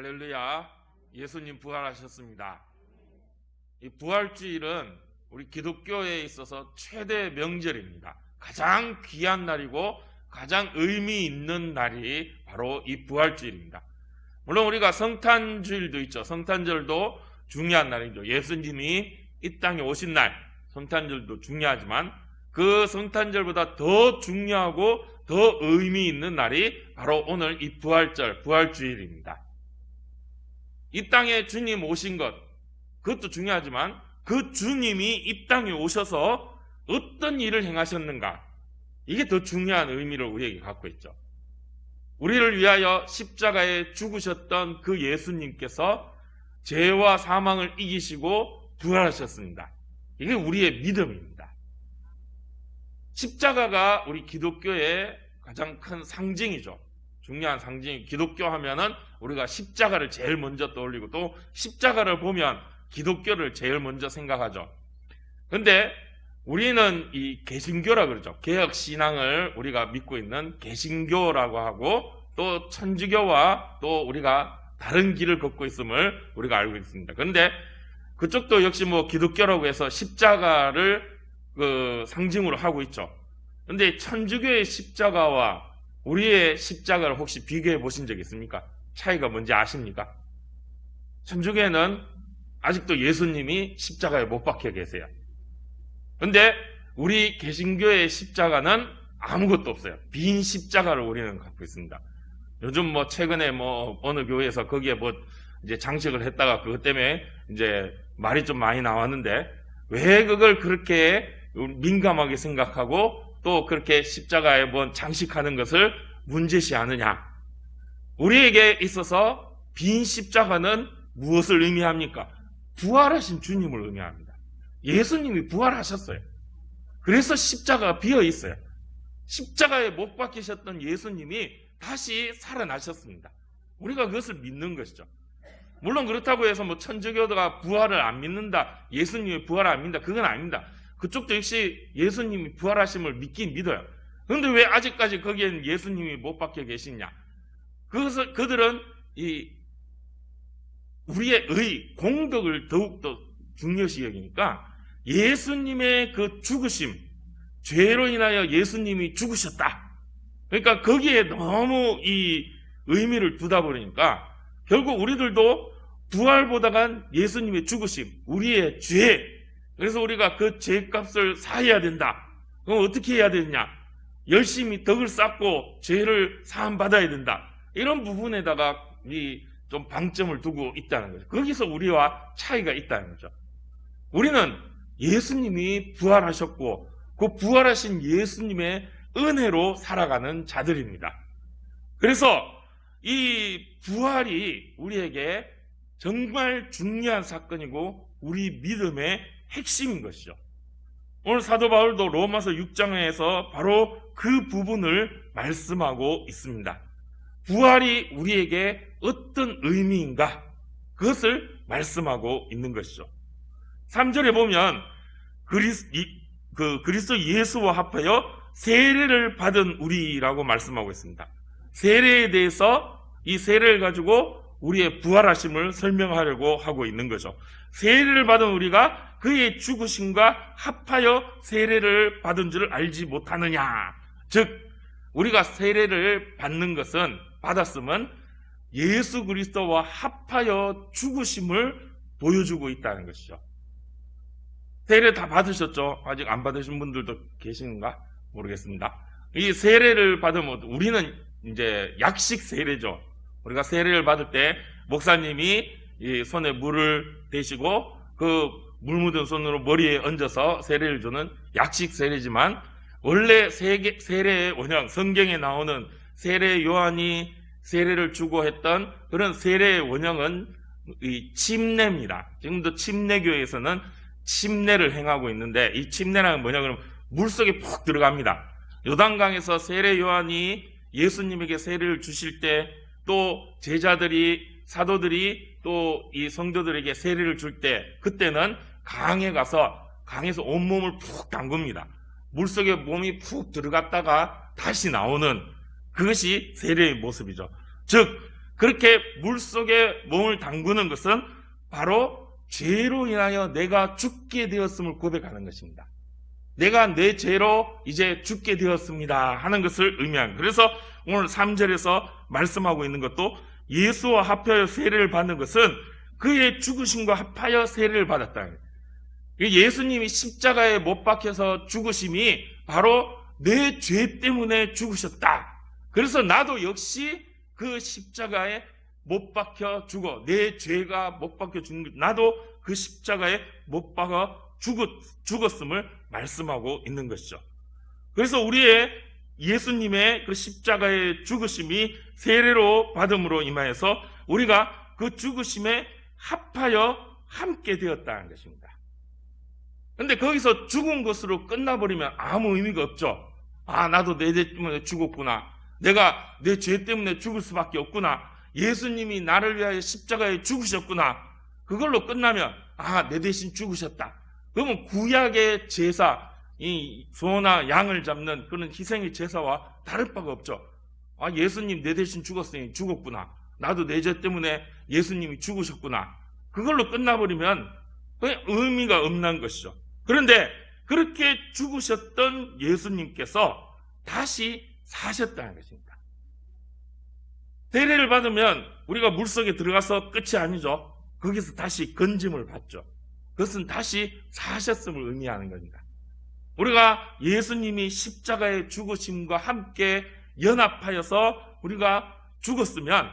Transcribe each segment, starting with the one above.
할렐루야. 예수님 부활하셨습니다. 이 부활주일은 우리 기독교에 있어서 최대 명절입니다. 가장 귀한 날이고 가장 의미 있는 날이 바로 이 부활주일입니다. 물론 우리가 성탄주일도 있죠. 성탄절도 중요한 날이죠. 예수님이 이 땅에 오신 날, 성탄절도 중요하지만 그 성탄절보다 더 중요하고 더 의미 있는 날이 바로 오늘 이 부활절, 부활주일입니다. 이 땅에 주님 오신 것, 그것도 중요하지만 그 주님이 이 땅에 오셔서 어떤 일을 행하셨는가, 이게 더 중요한 의미를 우리에게 갖고 있죠. 우리를 위하여 십자가에 죽으셨던 그 예수님께서 죄와 사망을 이기시고 부활하셨습니다. 이게 우리의 믿음입니다. 십자가가 우리 기독교의 가장 큰 상징이죠. 중요한 상징이 기독교 하면은 우리가 십자가를 제일 먼저 떠올리고 또 십자가를 보면 기독교를 제일 먼저 생각하죠. 근데 우리는 이 개신교라 그러죠. 개혁 신앙을 우리가 믿고 있는 개신교라고 하고 또 천주교와 또 우리가 다른 길을 걷고 있음을 우리가 알고 있습니다. 그런데 그쪽도 역시 뭐 기독교라고 해서 십자가를 그 상징으로 하고 있죠. 근데 천주교의 십자가와 우리의 십자가를 혹시 비교해 보신 적 있습니까? 차이가 뭔지 아십니까? 천주교에는 아직도 예수님이 십자가에 못 박혀 계세요. 근데 우리 개신교의 십자가는 아무것도 없어요. 빈 십자가를 우리는 갖고 있습니다. 요즘 뭐 최근에 뭐 어느 교회에서 거기에 뭐 이제 장식을 했다가 그것 때문에 이제 말이 좀 많이 나왔는데 왜 그걸 그렇게 민감하게 생각하고 또 그렇게 십자가에 뭐 장식하는 것을 문제시하느냐? 우리에게 있어서 빈 십자가는 무엇을 의미합니까? 부활하신 주님을 의미합니다. 예수님이 부활하셨어요. 그래서 십자가가 비어 있어요. 십자가에 못 박히셨던 예수님이 다시 살아나셨습니다. 우리가 그것을 믿는 것이죠. 물론 그렇다고 해서 뭐 천주교도가 부활을 안 믿는다, 예수님이 부활을 안 믿는다, 그건 아닙니다. 그쪽도 역시 예수님이 부활하심을 믿긴 믿어요. 그런데 왜 아직까지 거기에는 예수님이 못 박혀 계시냐? 그것을 그들은 이 우리의 의 공덕을 더욱더 중요시 여기니까 예수님의 그 죽으심, 죄로 인하여 예수님이 죽으셨다. 그러니까 거기에 너무 이 의미를 두다 보니까 결국 우리들도 부활보다간 예수님의 죽으심, 우리의 죄, 그래서 우리가 그 죄값을 사해야 된다. 그럼 어떻게 해야 되느냐? 열심히 덕을 쌓고 죄를 사함 받아야 된다. 이런 부분에다가 이좀 방점을 두고 있다는 거죠. 거기서 우리와 차이가 있다는 거죠. 우리는 예수님이 부활하셨고 그 부활하신 예수님의 은혜로 살아가는 자들입니다. 그래서 이 부활이 우리에게 정말 중요한 사건이고 우리 믿음의 핵심인 것이죠. 오늘 사도 바울도 로마서 6장에서 바로 그 부분을 말씀하고 있습니다. 부활이 우리에게 어떤 의미인가? 그것을 말씀하고 있는 것이죠. 3절에 보면 그리스, 이, 그 그리스도 예수와 합하여 세례를 받은 우리라고 말씀하고 있습니다. 세례에 대해서 이 세례를 가지고 우리의 부활하심을 설명하려고 하고 있는 거죠. 세례를 받은 우리가 그의 죽으심과 합하여 세례를 받은 줄을 알지 못하느냐. 즉, 우리가 세례를 받는 것은, 받았으면 예수 그리스도와 합하여 죽으심을 보여주고 있다는 것이죠. 세례 다 받으셨죠? 아직 안 받으신 분들도 계신가? 모르겠습니다. 이 세례를 받으면 우리는 이제 약식 세례죠. 우리가 세례를 받을 때 목사님이 이 손에 물을 대시고 그 물 묻은 손으로 머리에 얹어서 세례를 주는 약식 세례지만 원래 세계, 세례의 원형 성경에 나오는 세례 요한이 세례를 주고 했던 그런 세례의 원형은 이 침례입니다. 지금도 침례교에서는 침례를 행하고 있는데 이 침례라는 뭐냐 그러면 물속에 푹 들어갑니다. 요단강에서 세례 요한이 예수님에게 세례를 주실 때 또 제자들이 사도들이 또 이 성도들에게 세례를 줄 때 그때는 강에 가서 강에서 온몸을 푹 담급니다. 물속에 몸이 푹 들어갔다가 다시 나오는 그것이 세례의 모습이죠. 즉 그렇게 물 속에 몸을 담그는 것은 바로 죄로 인하여 내가 죽게 되었음을 고백하는 것입니다. 내가 내 죄로 이제 죽게 되었습니다 하는 것을 의미합니다. 그래서 오늘 3절에서 말씀하고 있는 것도 예수와 합하여 세례를 받는 것은 그의 죽으심과 합하여 세례를 받았다. 예수님이 십자가에 못 박혀서 죽으심이 바로 내 죄 때문에 죽으셨다. 그래서 나도 역시 그 십자가에 못 박혀 죽어. 내 죄가 못 박혀 죽는 것. 나도 그 십자가에 못 박아 죽었, 죽었음을 말씀하고 있는 것이죠. 그래서 우리의 예수님의 그 십자가의 죽으심이 세례로 받음으로 임하여서 우리가 그 죽으심에 합하여 함께 되었다는 것입니다. 근데 거기서 죽은 것으로 끝나버리면 아무 의미가 없죠. 아, 나도 내 죄 때문에 죽었구나. 내가 내 죄 때문에 죽을 수밖에 없구나. 예수님이 나를 위하여 십자가에 죽으셨구나. 그걸로 끝나면, 아, 내 대신 죽으셨다. 그러면 구약의 제사, 이 소나 양을 잡는 그런 희생의 제사와 다를 바가 없죠. 아, 예수님 내 대신 죽었으니 죽었구나. 나도 내 죄 때문에 예수님이 죽으셨구나. 그걸로 끝나버리면 의미가 없는 것이죠. 그런데 그렇게 죽으셨던 예수님께서 다시 사셨다는 것입니다. 세례를 받으면 우리가 물속에 들어가서 끝이 아니죠. 거기서 다시 건짐을 받죠. 그것은 다시 사셨음을 의미하는 겁니다. 우리가 예수님이 십자가의 죽으심과 함께 연합하여서 우리가 죽었으면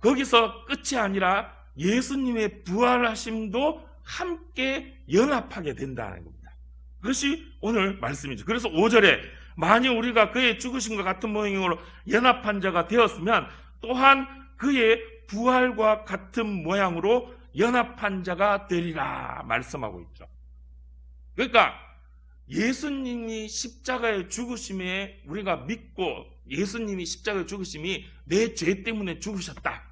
거기서 끝이 아니라 예수님의 부활하심도 함께 연합하게 된다는 겁니다. 그것이 오늘 말씀이죠. 그래서 5절에 만일 우리가 그의 죽으심과 같은 모양으로 연합한 자가 되었으면 또한 그의 부활과 같은 모양으로 연합한 자가 되리라 말씀하고 있죠. 그러니까 예수님이 십자가의 죽으심에 우리가 믿고 예수님이 십자가의 죽으심이 내 죄 때문에 죽으셨다.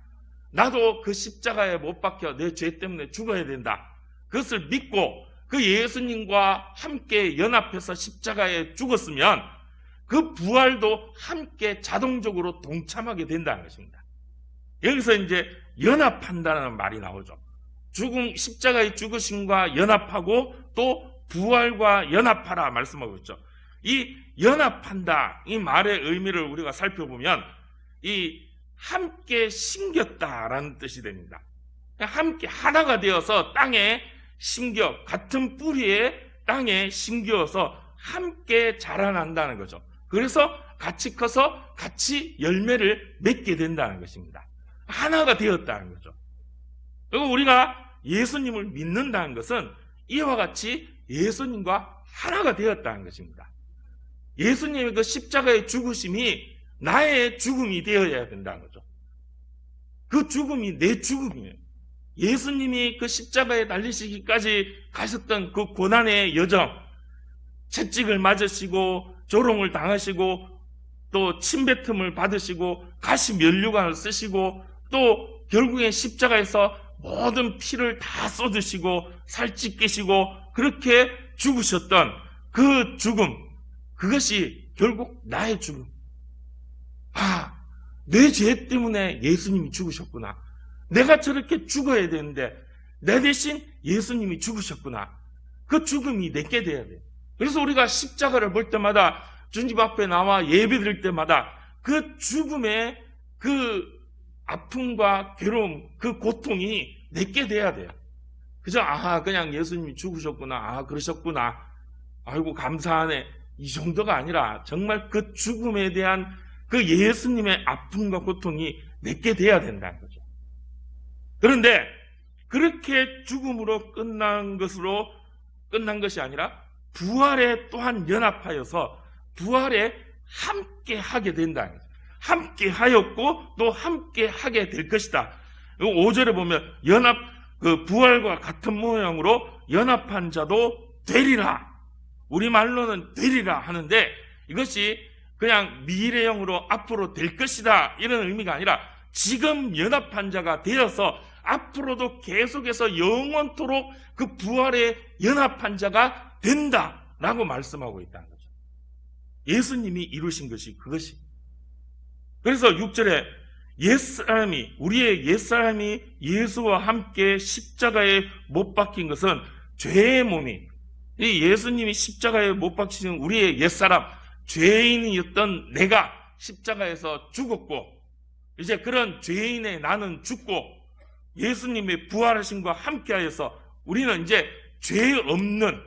나도 그 십자가에 못 박혀 내 죄 때문에 죽어야 된다. 그것을 믿고 그 예수님과 함께 연합해서 십자가에 죽었으면 그 부활도 함께 자동적으로 동참하게 된다는 것입니다. 여기서 이제 연합한다는 말이 나오죠. 죽음, 십자가의 죽으심과 연합하고 또 부활과 연합하라 말씀하고 있죠. 이 연합한다, 이 말의 의미를 우리가 살펴보면 이 함께 심겼다라는 뜻이 됩니다. 함께 하나가 되어서 땅에 심겨 같은 뿌리에 땅에 심겨서 함께 자라난다는 거죠. 그래서 같이 커서 같이 열매를 맺게 된다는 것입니다. 하나가 되었다는 거죠. 그리고 우리가 예수님을 믿는다는 것은 이와 같이 예수님과 하나가 되었다는 것입니다. 예수님의 그 십자가의 죽으심이 나의 죽음이 되어야 된다는 거죠. 그 죽음이 내 죽음이에요. 예수님이 그 십자가에 달리시기까지 가셨던 그 고난의 여정, 채찍을 맞으시고 조롱을 당하시고 또 침뱉음을 받으시고 가시 면류관을 쓰시고 또 결국엔 십자가에서 모든 피를 다 쏟으시고 살찌 깨시고 그렇게 죽으셨던 그 죽음 그것이 결국 나의 죽음. 아, 내 죄 때문에 예수님이 죽으셨구나. 내가 저렇게 죽어야 되는데 내 대신 예수님이 죽으셨구나. 그 죽음이 내게 돼야 돼. 그래서 우리가 십자가를 볼 때마다 주님 앞에 나와 예배 드릴 때마다 그 죽음의 그 아픔과 괴로움, 그 고통이 내게 돼야 돼요. 그저 아 그냥 예수님이 죽으셨구나. 아 그러셨구나. 아이고 감사하네. 이 정도가 아니라 정말 그 죽음에 대한 그 예수님의 아픔과 고통이 내게 돼야 된다는 거죠. 그런데 그렇게 죽음으로 끝난 것으로 끝난 것이 아니라 부활에 또한 연합하여서 부활에 함께 하게 거죠. 함께 하였고 또 함께 하게 될 것이다. 5절에 보면 연합 그 부활과 같은 모양으로 연합한 자도 되리라. 우리 말로는 되리라 하는데 이것이 그냥 미래형으로 앞으로 될 것이다 이런 의미가 아니라 지금 연합한 자가 되어서 앞으로도 계속해서 영원토록 그 부활에 연합한 자가 된다라고 말씀하고 있다는 거죠. 예수님이 이루신 것이 그것이. 그래서 6절에 옛사람이 우리의 옛사람이 예수와 함께 십자가에 못 박힌 것은 죄의 몸이 이 예수님이 십자가에 못 박히신 우리의 옛사람 죄인이었던 내가 십자가에서 죽었고 이제 그런 죄인의 나는 죽고 예수님의 부활하심과 함께하여서 우리는 이제 죄 없는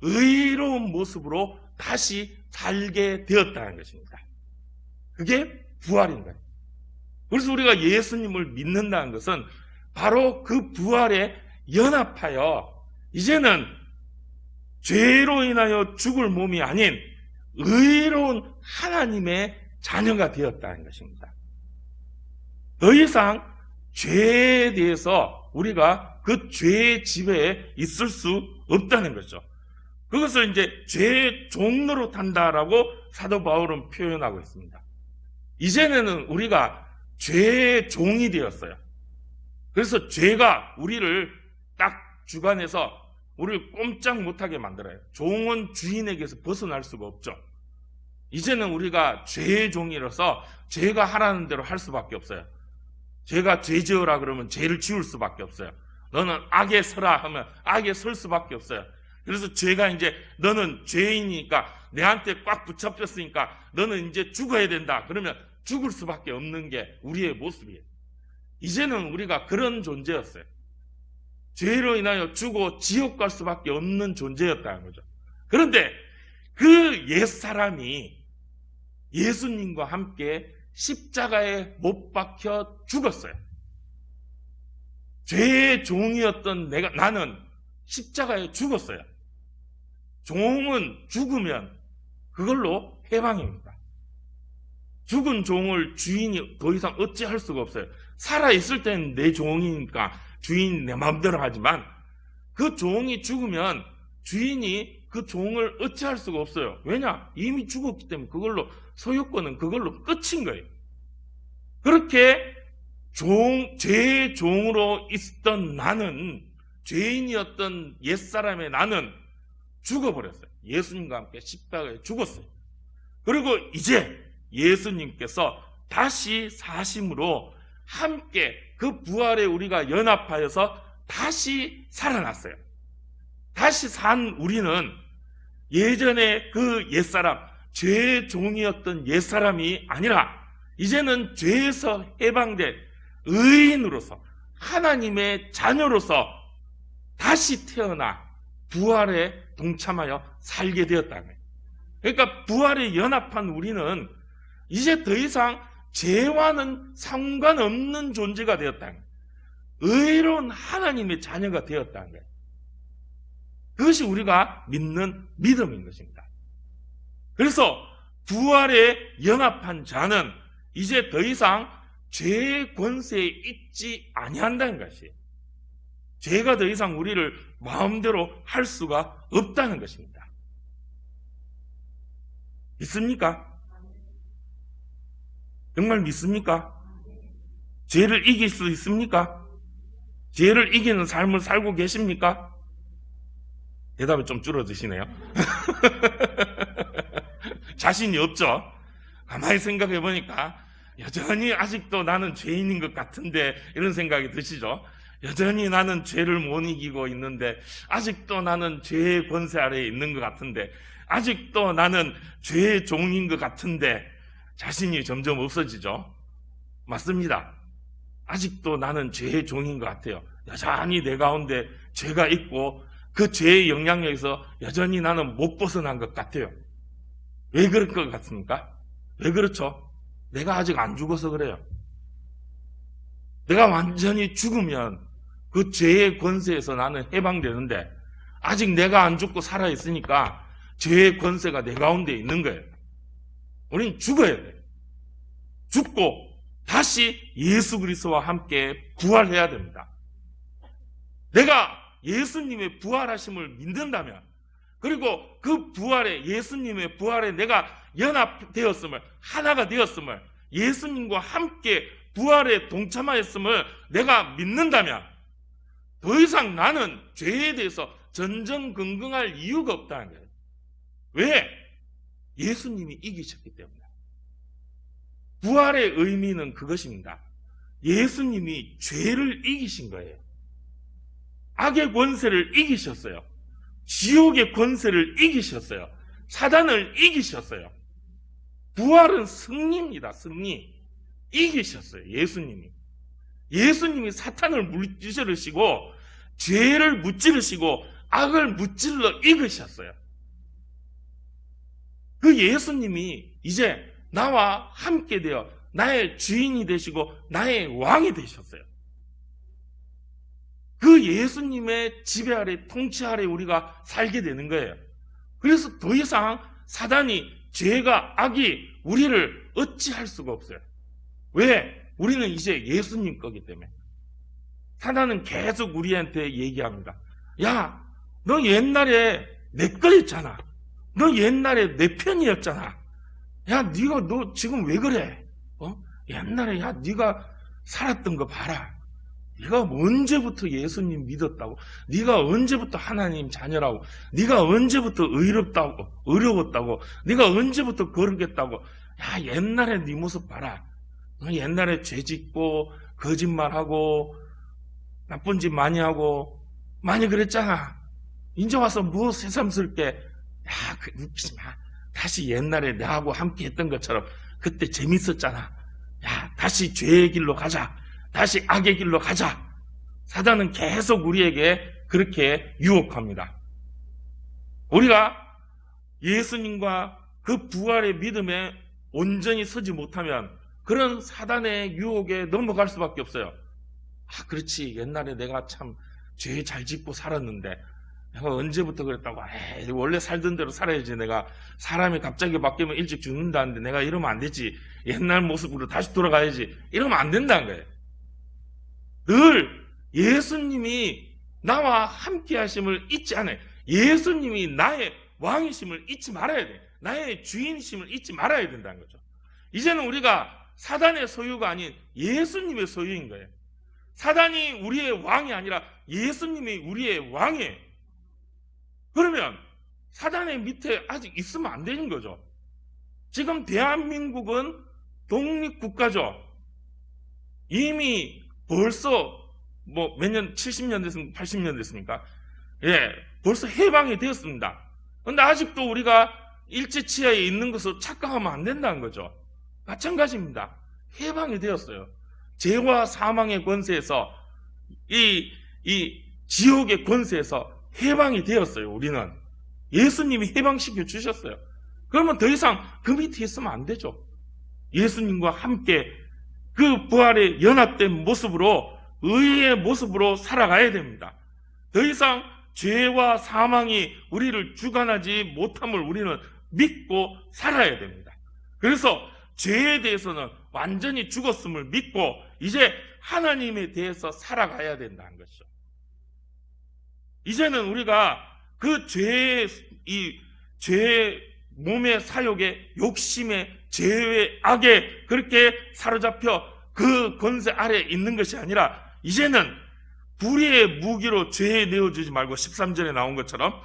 의로운 모습으로 다시 살게 되었다는 것입니다. 그게 부활인 거예요. 그래서 우리가 예수님을 믿는다는 것은 바로 그 부활에 연합하여 이제는 죄로 인하여 죽을 몸이 아닌 의로운 하나님의 자녀가 되었다는 것입니다. 더 이상 죄에 대해서 우리가 그 죄의 지배에 있을 수 없다는 거죠. 그것을 이제 죄의 종로로 탄다라고 사도 바울은 표현하고 있습니다. 이제는 우리가 죄의 종이 되었어요. 그래서 죄가 우리를 딱 주관해서 우리를 꼼짝 못하게 만들어요. 종은 주인에게서 벗어날 수가 없죠. 이제는 우리가 죄의 종이라서 죄가 하라는 대로 할 수밖에 없어요. 죄가 죄 지어라 그러면 죄를 지울 수밖에 없어요. 너는 악에 서라 하면 악에 설 수밖에 없어요. 그래서 죄가 이제 너는 죄인이니까 내한테 꽉 붙잡혔으니까 너는 이제 죽어야 된다. 그러면 죽을 수밖에 없는 게 우리의 모습이에요. 이제는 우리가 그런 존재였어요. 죄로 인하여 죽어 지옥 갈 수밖에 없는 존재였다는 거죠. 그런데 그 옛 사람이 예수님과 함께 십자가에 못 박혀 죽었어요. 죄의 종이었던 내가, 나는 십자가에 죽었어요. 종은 죽으면 그걸로 해방입니다. 죽은 종을 주인이 더 이상 어찌할 수가 없어요. 살아있을 때는 내 종이니까 주인 내 마음대로 하지만 그 종이 죽으면 주인이 그 종을 어찌할 수가 없어요. 왜냐? 이미 죽었기 때문에 그걸로 소유권은 그걸로 끝인 거예요. 그렇게 종, 죄의 종으로 있던 나는 죄인이었던 옛사람의 나는 죽어버렸어요. 예수님과 함께 십자가에 죽었어요. 그리고 이제 예수님께서 다시 사심으로 함께 그 부활에 우리가 연합하여서 다시 살아났어요. 다시 산 우리는 예전에 그 옛사람, 죄의 종이었던 옛사람이 아니라 이제는 죄에서 해방된 의인으로서 하나님의 자녀로서 다시 태어나 부활에 동참하여 살게 되었다는 거예요. 그러니까 부활에 연합한 우리는 이제 더 이상 죄와는 상관없는 존재가 되었다는 거예요. 의로운 하나님의 자녀가 되었다는 거예요. 그것이 우리가 믿는 믿음인 것입니다. 그래서 부활에 연합한 자는 이제 더 이상 죄의 권세에 있지 아니한다는 것이에요. 죄가 더 이상 우리를 마음대로 할 수가 없다는 것입니다. 믿습니까? 정말 믿습니까? 죄를 이길 수 있습니까? 죄를 이기는 삶을 살고 계십니까? 대답이 좀 줄어드시네요. 자신이 없죠? 가만히 생각해 보니까 여전히 아직도 나는 죄인인 것 같은데 이런 생각이 드시죠? 여전히 나는 죄를 못 이기고 있는데 아직도 나는 죄의 권세 아래에 있는 것 같은데 아직도 나는 죄의 종인 것 같은데 자신이 점점 없어지죠? 맞습니다. 아직도 나는 죄의 종인 것 같아요. 여전히 내 가운데 죄가 있고 그 죄의 영향력에서 여전히 나는 못 벗어난 것 같아요. 왜 그럴 것 같습니까? 왜 그렇죠? 내가 아직 안 죽어서 그래요. 내가 완전히 죽으면 그 죄의 권세에서 나는 해방되는데 아직 내가 안 죽고 살아 있으니까 죄의 권세가 내 가운데 있는 거예요. 우리는 죽어야 돼요. 죽고 다시 예수 그리스도와 함께 부활해야 됩니다. 내가 예수님의 부활하심을 믿는다면 그리고 그 부활에 예수님의 부활에 내가 연합되었음을 하나가 되었음을 예수님과 함께 부활에 동참하였음을 내가 믿는다면 더 이상 나는 죄에 대해서 전전긍긍할 이유가 없다는 거예요. 왜? 예수님이 이기셨기 때문에. 부활의 의미는 그것입니다. 예수님이 죄를 이기신 거예요. 악의 권세를 이기셨어요. 지옥의 권세를 이기셨어요. 사단을 이기셨어요. 부활은 승리입니다. 승리. 이기셨어요. 예수님이. 예수님이 사탄을 무찌르시고 죄를 무찌르시고 악을 무찔러 이기셨어요. 그 예수님이 이제 나와 함께 되어 나의 주인이 되시고 나의 왕이 되셨어요. 그 예수님의 지배 아래 통치 아래 우리가 살게 되는 거예요. 그래서 더 이상 사단이 죄가 악이 우리를 어찌할 수가 없어요. 왜? 우리는 이제 예수님 거기 때문에. 사단은 계속 우리한테 얘기합니다. 야, 너 옛날에 내 거였잖아. 너 옛날에 내 편이었잖아. 야, 네가 너 지금 왜 그래? 어? 옛날에 야, 네가 살았던 거 봐라. 네가 언제부터 예수님 믿었다고? 네가 언제부터 하나님 자녀라고? 네가 언제부터 의롭다고? 의로웠다고? 네가 언제부터 거룩했다고? 야, 옛날에 네 모습 봐라. 너 옛날에 죄 짓고 거짓말하고 나쁜 짓 많이 하고 많이 그랬잖아. 이제 와서 뭐 새삼스럽게 야, 그 웃기지 마. 다시 옛날에 나하고 함께 했던 것처럼 그때 재밌었잖아. 야, 다시 죄의 길로 가자. 다시 악의 길로 가자. 사단은 계속 우리에게 그렇게 유혹합니다. 우리가 예수님과 그 부활의 믿음에 온전히 서지 못하면 그런 사단의 유혹에 넘어갈 수밖에 없어요. 아, 그렇지. 옛날에 내가 참 죄 잘 짓고 살았는데 내가 언제부터 그랬다고? 에이, 원래 살던 대로 살아야지. 내가 사람이 갑자기 바뀌면 일찍 죽는다는데 내가 이러면 안 되지. 옛날 모습으로 다시 돌아가야지. 이러면 안 된다는 거예요. 늘 예수님이 나와 함께 하심을 잊지 않아요. 예수님이 나의 왕이심을 잊지 말아야 돼. 나의 주인이심을 잊지 말아야 된다는 거죠. 이제는 우리가 사단의 소유가 아닌 예수님의 소유인 거예요 사단이 우리의 왕이 아니라 예수님이 우리의 왕이에요 그러면 사단의 밑에 아직 있으면 안 되는 거죠. 지금 대한민국은 독립국가죠. 이미 벌써 뭐 몇 년, 70년 됐습니까? 80년 됐습니까? 예, 벌써 해방이 되었습니다. 근데 아직도 우리가 일제치하에 있는 것을 착각하면 안 된다는 거죠. 마찬가지입니다. 해방이 되었어요. 죄와 사망의 권세에서 이, 이 지옥의 권세에서 해방이 되었어요, 우리는. 예수님이 해방시켜 주셨어요. 그러면 더 이상 그 밑에 있으면 안 되죠. 예수님과 함께 그 부활의 연합된 모습으로, 의의 모습으로 살아가야 됩니다. 더 이상 죄와 사망이 우리를 주관하지 못함을 우리는 믿고 살아야 됩니다. 그래서 죄에 대해서는 완전히 죽었음을 믿고 이제 하나님에 대해서 살아가야 된다는 것이죠. 이제는 우리가 그 죄의 이 죄의 몸의 사욕에 욕심에 죄의 악에 그렇게 사로잡혀 그 권세 아래 있는 것이 아니라 이제는 불의의 무기로 죄에 내어주지 말고 13절에 나온 것처럼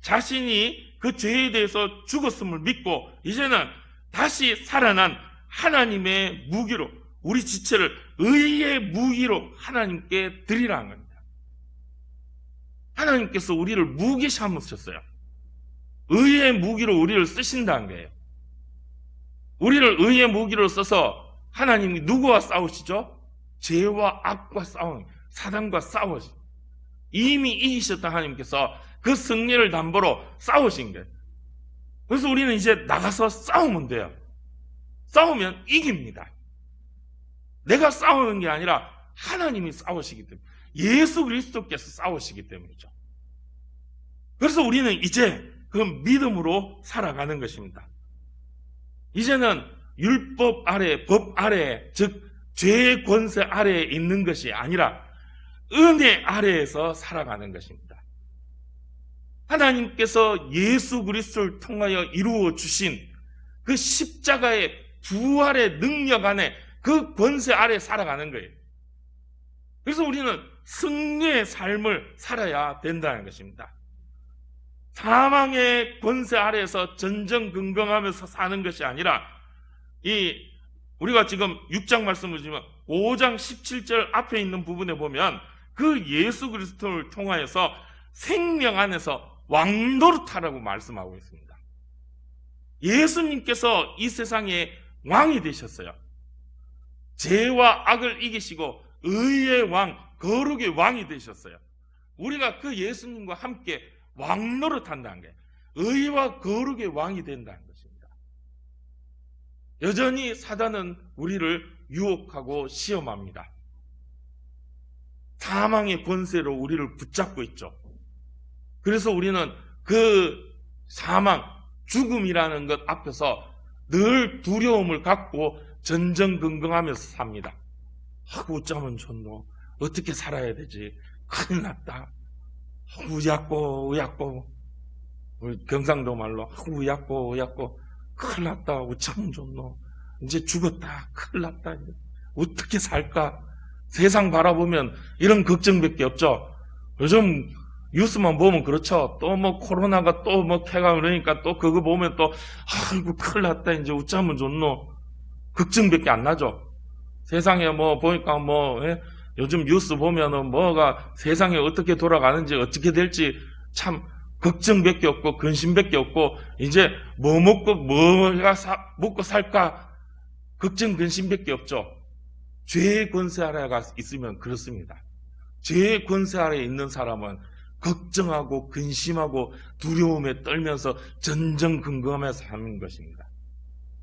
자신이 그 죄에 대해서 죽었음을 믿고 이제는 다시 살아난 하나님의 무기로 우리 지체를 의의 무기로 하나님께 드리라는 겁니다. 하나님께서 우리를 무기 삼으셨어요. 의의 무기로 우리를 쓰신다는 거예요. 우리를 의의 무기로 써서 하나님이 누구와 싸우시죠? 죄와 악과 싸우는 사단과 싸우시. 이미 이기셨다 하나님께서 그 승리를 담보로 싸우신 거예요. 그래서 우리는 이제 나가서 싸우면 돼요. 싸우면 이깁니다. 내가 싸우는 게 아니라 하나님이 싸우시기 때문에 예수 그리스도께서 싸우시기 때문이죠. 그래서 우리는 이제 그 믿음으로 살아가는 것입니다. 이제는 율법 아래, 법 아래, 즉 죄의 권세 아래에 있는 것이 아니라 은혜 아래에서 살아가는 것입니다. 하나님께서 예수 그리스도를 통하여 이루어 주신 그 십자가의 부활의 능력 안에 그 권세 아래 살아가는 거예요. 그래서 우리는 승리의 삶을 살아야 된다는 것입니다. 사망의 권세 아래에서 전전긍긍하면서 사는 것이 아니라 이 우리가 지금 6장 말씀을 보지만 5장 17절 앞에 있는 부분에 보면 그 예수 그리스도를 통하여서 생명 안에서 왕노릇하라고 말씀하고 있습니다. 예수님께서 이 세상의 왕이 되셨어요. 죄와 악을 이기시고 의의 왕, 거룩의 왕이 되셨어요. 우리가 그 예수님과 함께 왕 노릇 한다는 게 의와 거룩의 왕이 된다는 것입니다. 여전히 사단은 우리를 유혹하고 시험합니다. 사망의 권세로 우리를 붙잡고 있죠. 그래서 우리는 그 사망, 죽음이라는 것 앞에서 늘 두려움을 갖고 전전긍긍하면서 삽니다. 하고 어쩌면 좋노? 어떻게 살아야 되지? 큰일 났다. 우약고, 우약고. 우리 경상도 말로 우약고, 우약고. 큰일 났다. 어쩌면 좋노? 이제 죽었다. 큰일 났다. 어떻게 살까? 세상 바라보면 이런 걱정밖에 없죠. 요즘 뉴스만 보면 그렇죠. 또 뭐 코로나가 또 뭐 캐가 그러니까 또 그거 보면 또 아이고 큰일 났다. 이제 어쩌면 좋노? 걱정밖에 안 나죠. 세상에 뭐 보니까 뭐 예? 요즘 뉴스 보면은 뭐가 세상에 어떻게 돌아가는지 어떻게 될지 참 걱정밖에 없고 근심밖에 없고 이제 뭐 먹고 뭐가 사- 먹고 살까 걱정 근심밖에 없죠. 죄의 권세 아래가 있으면 그렇습니다. 죄의 권세 아래에 있는 사람은 걱정하고 근심하고 두려움에 떨면서 전전긍긍하면서 사는 것입니다.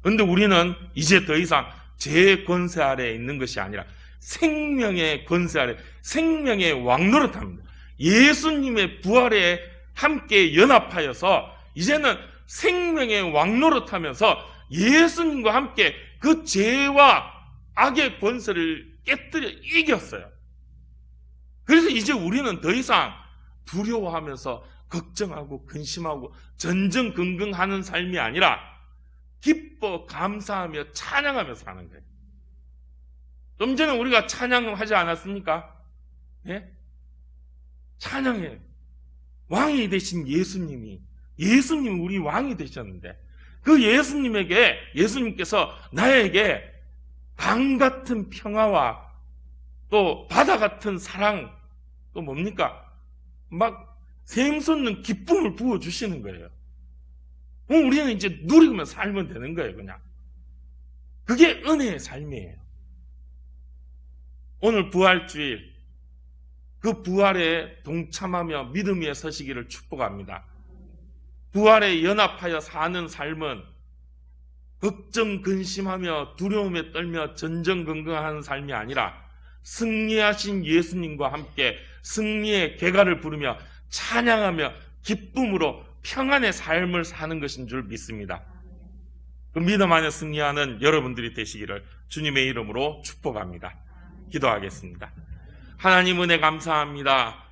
그런데 우리는 이제 더 이상 죄의 권세 아래에 있는 것이 아니라 생명의 권세 아래, 생명의 왕노릇 합니다. 예수님의 부활에 함께 연합하여서 이제는 생명의 왕노릇 하면서 예수님과 함께 그 죄와 악의 권세를 깨뜨려 이겼어요. 그래서 이제 우리는 더 이상 두려워하면서 걱정하고 근심하고 전전긍긍하는 삶이 아니라 기뻐 감사하며 찬양하며 사는 거예요. 좀 전에 우리가 찬양을 하지 않았습니까? 예? 찬양해. 왕이 되신 예수님이, 예수님이 우리 왕이 되셨는데, 그 예수님에게, 예수님께서 나에게 강 같은 평화와 또 바다 같은 사랑, 또 뭡니까? 막 샘솟는 기쁨을 부어주시는 거예요. 그럼 우리는 이제 누리면 살면 되는 거예요, 그냥. 그게 은혜의 삶이에요. 오늘 부활주일, 그 부활에 동참하며 믿음 위에 서시기를 축복합니다. 부활에 연합하여 사는 삶은 걱정, 근심하며 두려움에 떨며 전전긍긍하는 삶이 아니라 승리하신 예수님과 함께 승리의 개가를 부르며 찬양하며 기쁨으로 평안의 삶을 사는 것인 줄 믿습니다. 그 믿음 안에 승리하는 여러분들이 되시기를 주님의 이름으로 축복합니다. 기도하겠습니다. 하나님 은혜 감사합니다.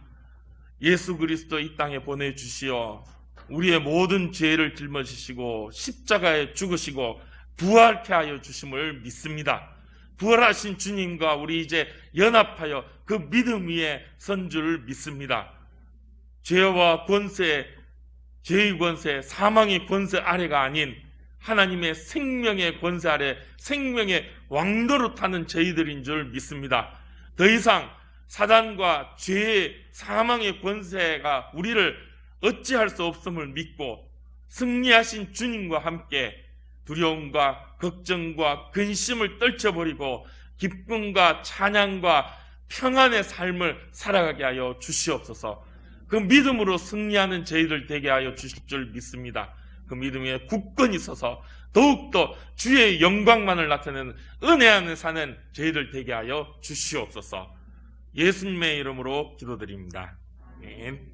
예수 그리스도 이 땅에 보내주시어 우리의 모든 죄를 짊어지시고 십자가에 죽으시고 부활케 하여 주심을 믿습니다. 부활하신 주님과 우리 이제 연합하여 그 믿음 위에 선 줄을 믿습니다. 죄와 권세, 죄의 권세, 사망의 권세 아래가 아닌 하나님의 생명의 권세 아래 생명의 왕도로 타는 저희들인 줄 믿습니다. 더 이상 사단과 죄의 사망의 권세가 우리를 어찌할 수 없음을 믿고 승리하신 주님과 함께 두려움과 걱정과 근심을 떨쳐버리고 기쁨과 찬양과 평안의 삶을 살아가게 하여 주시옵소서. 그 믿음으로 승리하는 저희들 되게 하여 주실 줄 믿습니다. 그 믿음에 굳건히 서서 더욱더 주의 영광만을 나타내는 은혜 안에 사는 저희들 되게 하여 주시옵소서. 예수님의 이름으로 기도드립니다. 아멘.